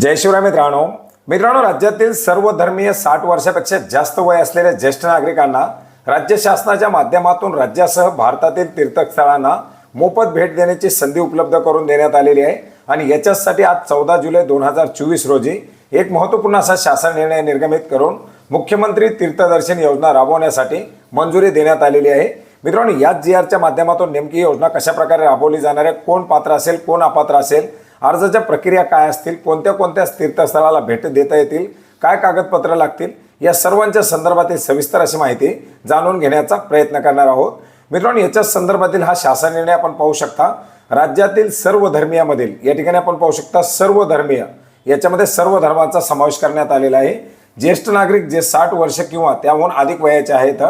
जय शिवराय मित्रांनो. मित्रांनो राज्यातील सर्व धर्मीय साठ वर्षापेक्षा जास्त वय असलेल्या ज्येष्ठ नागरिकांना राज्य शासनाच्या माध्यमातून राज्यासह भारतातील तीर्थस्थळांना मोफत भेट देण्याची संधी उपलब्ध करून देण्यात आलेली आहे. आणि याच्यासाठी आज चौदा जुलै दोन हजार चोवीस रोजी एक महत्त्वपूर्ण असा शासन निर्णय निर्गमित करून मुख्यमंत्री तीर्थदर्शन योजना राबवण्यासाठी मंजुरी देण्यात आलेली आहे. मित्रांनो याच जी आरच्या माध्यमातून नेमकी योजना कशा प्रकारे राबवली जाणार आहे? कोण पात्र असेल? कोण अपात्र असेल? अर्जाच्या प्रक्रिया काय असतील कोणत्या कोणत्या तीर्थस्थळाला भेट देता येतील काय कागदपत्र लागतील या सर्वांच्या संदर्भातील सविस्तर अशी माहिती जाणून घेण्याचा प्रयत्न करणार आहोत. मित्रांनो याच्या संदर्भातील हा शासन निर्णय आपण पाहू शकता. राज्यातील सर्व धर्मीयामधील या ठिकाणी आपण पाहू शकता सर्व धर्मीय याच्यामध्ये सर्व धर्माचा समावेश करण्यात आलेला आहे. ज्येष्ठ नागरिक जे साठ वर्ष किंवा त्याहून अधिक वयाचे आहेत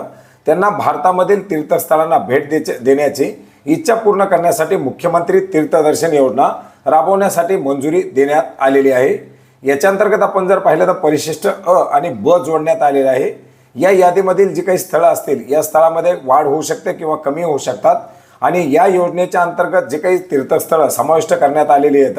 त्यांना भारतामधील तीर्थस्थळांना भेट देचे देण्याची इच्छा पूर्ण करण्यासाठी मुख्यमंत्री तीर्थदर्शन योजना राबवण्यासाठी मंजुरी देण्यात आलेली आहे. याच्याअंतर्गत आपण जर पाहिलं तर परिशिष्ट अ आणि ब जोडण्यात आलेलं आहे. या यादीमधील जी काही स्थळं असतील या स्थळामध्ये वाढ होऊ शकते किंवा कमी होऊ शकतात. आणि या योजनेच्या अंतर्गत जे काही तीर्थस्थळं समाविष्ट करण्यात आलेली आहेत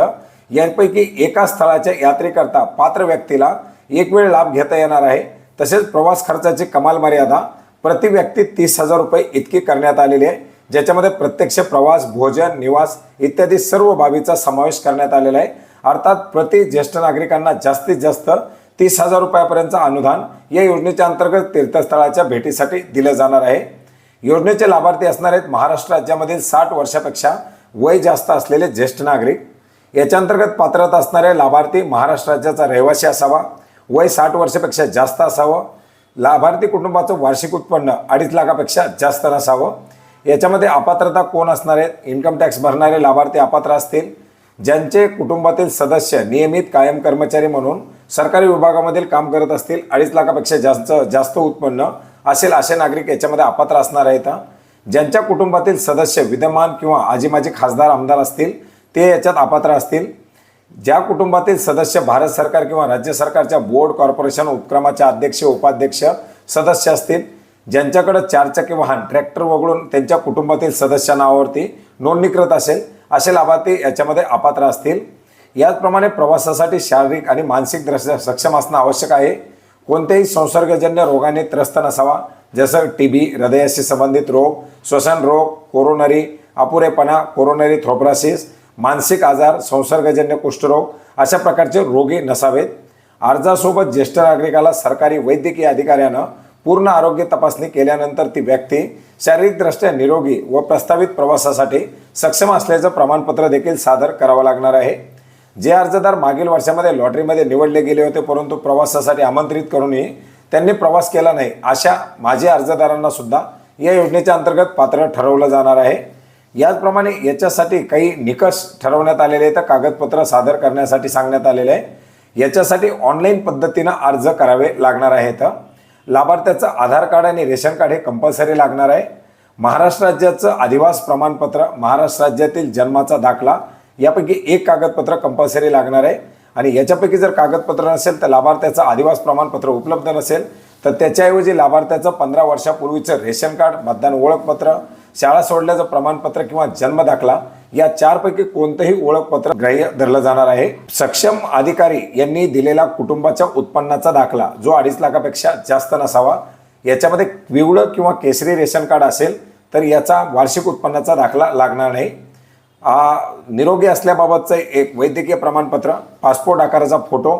यांपैकी एका स्थळाच्या यात्रेकरता पात्र व्यक्तीला एक वेळ लाभ घेता येणार आहे. तसेच प्रवास खर्चाची कमाल मर्यादा प्रति व्यक्ती तीस हजार रुपये इतकी करण्यात आलेली आहे. ज्याच्यामध्ये प्रत्यक्ष प्रवास भोजन निवास इत्यादी सर्व बाबीचा समावेश करण्यात आलेला आहे. अर्थात प्रति ज्येष्ठ नागरिकांना जास्तीत जास्त तीस हजार रुपयापर्यंतचं अनुदान या योजनेच्या अंतर्गत तीर्थस्थळाच्या भेटीसाठी दिलं जाणार आहे. योजनेचे लाभार्थी असणार आहेत महाराष्ट्र राज्यामधील साठ वर्षापेक्षा वय जास्त असलेले ज्येष्ठ नागरिक. याच्या अंतर्गत पात्रता असणारे लाभार्थी महाराष्ट्र राज्याचा रहिवासी असावा. वय साठ वर्षापेक्षा जास्त असावं. लाभार्थी कुटुंबाचं वार्षिक उत्पन्न अडीच लाखापेक्षा जास्त नसावं. याच्यामध्ये अपात्रता कोण असणार आहेत? इन्कम टॅक्स भरणारे लाभार्थी अपात्र असतील. ज्यांचे कुटुंबातील सदस्य नियमित कायम कर्मचारी म्हणून सरकारी विभागामधील काम करत असतील अडीच लाखापेक्षा जास्त जास्त उत्पन्न असेल असे नागरिक याच्यामध्ये अपात्र असणार आहेत ज्यांच्या कुटुंबातील सदस्य विद्यमान किंवा आजी माजी खासदार आमदार असतील ते याच्यात अपात्र असतील. ज्या कुटुंबातील सदस्य भारत सरकार किंवा राज्य सरकारच्या बोर्ड कॉर्पोरेशन उपक्रमाच्या अध्यक्ष उपाध्यक्ष सदस्य असतील ज्यांच्याकडं चारचाकी वाहन ट्रॅक्टर वगळून त्यांच्या कुटुंबातील सदस्य नावावरती नोंदणीकृत असेल असे लाभार्थी याच्यामध्ये अपात्र असतील. याचप्रमाणे प्रवासासाठी शारीरिक आणि मानसिक दृष्ट्या सक्षम असणं आवश्यक आहे. कोणत्याही संसर्गजन्य रोगाने त्रस्त नसावा. जसं टी बी हृदयाशी संबंधित रोग श्वसन रोग कोरोनरी अपुरेपणा कोरोनरी थ्रोप्रासिस मानसिक आजार संसर्गजन्य कुष्ठरोग अशा प्रकारचे रोगी नसावेत. अर्जासोबत ज्येष्ठ नागरिकाला सरकारी वैद्यकीय अधिकाऱ्यानं पूर्ण आरोग्य तपासणी केल्यानंतर ती व्यक्ती शारीरिकदृष्ट्या निरोगी व प्रस्तावित प्रवासासाठी सक्षम असल्याचं प्रमाणपत्र देखील सादर करावं लागणार आहे. जे अर्जदार मागील वर्षामध्ये लॉटरीमध्ये निवडले गेले होते परंतु प्रवासासाठी आमंत्रित करूनही त्यांनी प्रवास केला नाही अशा माझे अर्जदारांना सुद्धा या योजनेच्या अंतर्गत पात्र ठरवलं जाणार आहे. याचप्रमाणे याच्यासाठी काही निकष ठरवण्यात आलेले आहेत कागदपत्र सादर करण्यासाठी सांगण्यात आलेले आहे. याच्यासाठी ऑनलाईन पद्धतीनं अर्ज करावे लागणार आहेत. लाभार्थ्याचं आधार कार्ड आणि रेशन कार्ड हे कंपल्सरी लागणार आहे. महाराष्ट्र राज्याचं अधिवास प्रमाणपत्र महाराष्ट्र राज्यातील जन्माचा दाखला यापैकी एक कागदपत्र कंपल्सरी लागणार आहे. आणि याच्यापैकी जर कागदपत्र नसेल तर लाभार्थ्याचं अधिवास प्रमाणपत्र उपलब्ध नसेल तर त्याच्याऐवजी लाभार्थ्याचं पंधरा वर्षापूर्वीचं रेशन कार्ड मतदान ओळखपत्र शाळा सोडल्याचं प्रमाणपत्र किंवा जन्मदाखला या चारपैकी कोणतंही ओळखपत्र ग्राह्य धरलं जाणार आहे. सक्षम अधिकारी यांनी दिलेला कुटुंबाच्या उत्पन्नाचा दाखला जो अडीच लाखापेक्षा जास्त नसावा याच्यामध्ये पिवळं किंवा केसरी रेशन कार्ड असेल तर याचा वार्षिक उत्पन्नाचा दाखला लागणार नाही. निरोगी असल्याबाबतचं एक वैद्यकीय प्रमाणपत्र पासपोर्ट आकाराचा फोटो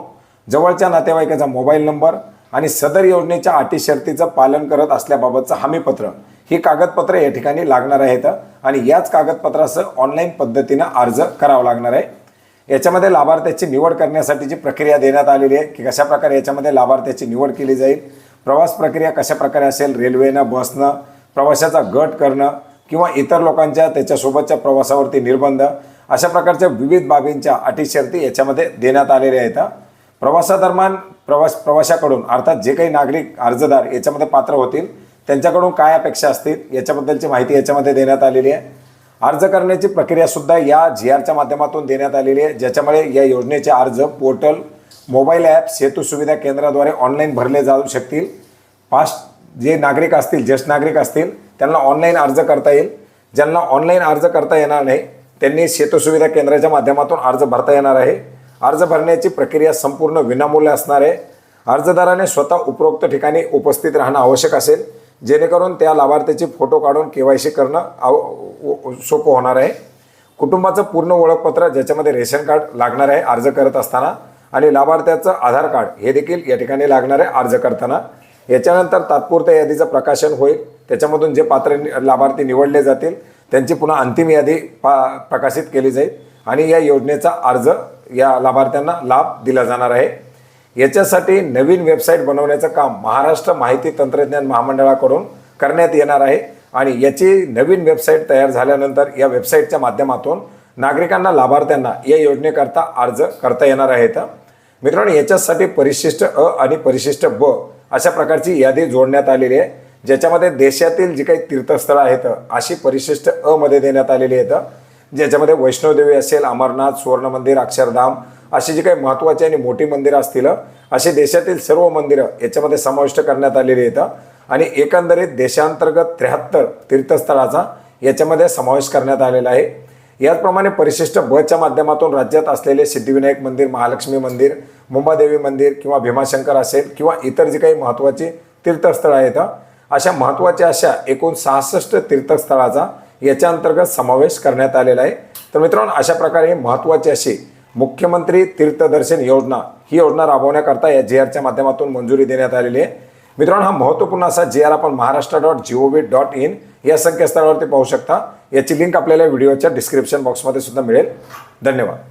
जवळच्या नातेवाईकाचा मोबाईल नंबर आणि सदर योजनेच्या अटी शर्तीचं पालन करत असल्याबाबतचं हमीपत्र. ही कागदपत्र या ठिकाणी लागणार आहेत. आणि याच कागदपत्रासह ऑनलाईन पद्धतीनं अर्ज करावा लागणार आहे. याच्यामध्ये लाभार्थ्याची निवड करण्यासाठीची प्रक्रिया देण्यात आलेली आहे की कशाप्रकारे याच्यामध्ये लाभार्थ्याची निवड केली जाईल प्रवास प्रक्रिया कशाप्रकारे असेल रेल्वेनं बसनं प्रवाशाचा गट करणं किंवा इतर लोकांच्या त्याच्यासोबतच्या प्रवासावरती निर्बंध अशा प्रकारच्या विविध बाबींच्या अटी शर्ती याच्यामध्ये देण्यात आलेल्या आहेत. प्रवासादरम्यान प्रवास प्रवाशाकडून अर्थात जे काही नागरिक अर्जदार याच्यामध्ये पात्र होतील त्यांच्याकडून काय अपेक्षा असतील याच्याबद्दलची माहिती याच्यामध्ये देण्यात आलेली आहे. अर्ज करण्याची प्रक्रियासुद्धा या जी आरच्या माध्यमातून देण्यात आलेली आहे ज्याच्यामुळे या योजनेचे अर्ज पोर्टल मोबाईल ॲप सेतू सुविधा केंद्राद्वारे ऑनलाईन भरले जाऊ शकतील. फास्ट जे नागरिक असतील ज्येष्ठ नागरिक असतील त्यांना ऑनलाईन अर्ज करता येईल. ज्यांना ऑनलाईन अर्ज करता येणार नाही त्यांनी सेतू सुविधा केंद्राच्या माध्यमातून अर्ज भरता येणार आहे. अर्ज भरण्याची प्रक्रिया संपूर्ण विनामूल्य असणार आहे. अर्जदाराने स्वतः उपरोक्त ठिकाणी उपस्थित राहणं आवश्यक असेल. जेणेकरून त्या लाभार्थ्याचे फोटो काढून के वाय सी करणं आव सोपं होणार आहे. कुटुंबाचं पूर्ण ओळखपत्र ज्याच्यामध्ये रेशन कार्ड लागणार आहे अर्ज करत असताना आणि लाभार्थ्याचं आधार कार्ड हे देखील या ठिकाणी लागणार आहे अर्ज करताना. याच्यानंतर तात्पुरत्या यादीचं प्रकाशन होईल. त्याच्यामधून जे पात्र लाभार्थी निवडले जातील त्यांची पुन्हा अंतिम यादी पा प्रकाशित केली जाईल आणि या योजनेचा अर्ज या लाभार्थ्यांना लाभ दिला जाणार आहे. याच्यासाठी नवीन वेबसाईट बनवण्याचं काम महाराष्ट्र माहिती तंत्रज्ञान महामंडळाकडून करण्यात येणार आहे. आणि याची नवीन वेबसाईट तयार झाल्यानंतर या वेबसाईटच्या माध्यमातून नागरिकांना लाभार्थ्यांना या योजनेकरता अर्ज करता येणार आहेत. मित्रांनो याच्यासाठी परिशिष्ट अ आणि परिशिष्ट ब अशा प्रकारची यादी जोडण्यात आलेली आहे ज्याच्यामध्ये देशातील जी काही तीर्थस्थळं आहेत अशी परिशिष्ट अ मध्ये देण्यात आलेली आहेत. ज्याच्यामध्ये वैष्णोदेवी असेल अमरनाथ सुवर्ण मंदिर अक्षरधाम अशी जी काही महत्त्वाची आणि मोठी मंदिरं असतील असे देशातील सर्व मंदिरं याच्यामध्ये समाविष्ट करण्यात आलेली आहेत. आणि एकंदरीत देशांतर्गत त्र्याहत्तर तीर्थस्थळाचा याच्यामध्ये समावेश करण्यात आलेला आहे. याचप्रमाणे परिशिष्ट बच्या माध्यमातून राज्यात असलेले सिद्धिविनायक मंदिर महालक्ष्मी मंदिर मुंबादेवी मंदिर किंवा भीमाशंकर असेल किंवा इतर जी काही महत्त्वाची तीर्थस्थळं आहेत अशा महत्त्वाच्या अशा एकूण सहासष्ट तीर्थस्थळाचा याच्या अंतर्गत समावेश करण्यात आलेला आहे. तर मित्रांनो अशा प्रकारे महत्त्वाची अशी मुख्यमंत्री तीर्थदर्शन योजना. ही योजना राबवण्याकरता या जे आरच्या माध्यमातून मंजुरी देण्यात आलेली आहे. मित्रांनो हा महत्त्वपूर्ण असा जे आर आपण Maharashtra dot G O V dot in या संकेतस्थळावरती पाहू शकता. याची लिंक आपल्याला व्हिडिओच्या डिस्क्रिप्शन बॉक्समध्ये सुद्धा मिळेल. धन्यवाद.